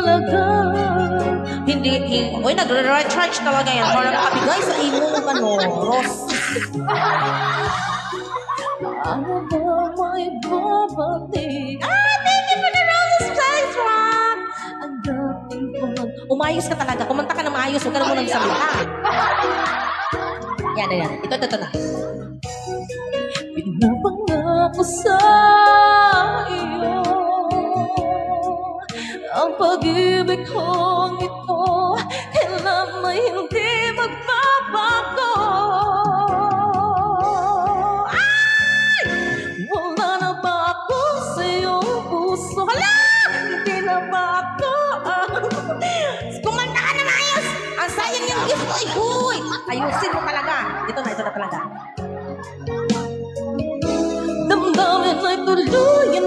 talaga Hindi, hindi. Uy, nag-recharge talaga yan para makabigay sa imong ano, Ross. Ano ba may babalik Ah, thank you for the roses, guys, Rock! Ang dating pag Umayos ka talaga. Kumanta ka na maayos. Huwag ka na muna nagsalita. Yan yan. Ito, ito, ito na. Pinapangako sa Ang pag-ibig kong ito Kailan may hindi magbabago Ay! Wala na ako sa iyong puso? Hala! Hindi na ba ako ka na maayos! Ang sayang yung gift ko. eh. Uy! Ayusin mo talaga. Ito na, ito na talaga. Damdamin ay na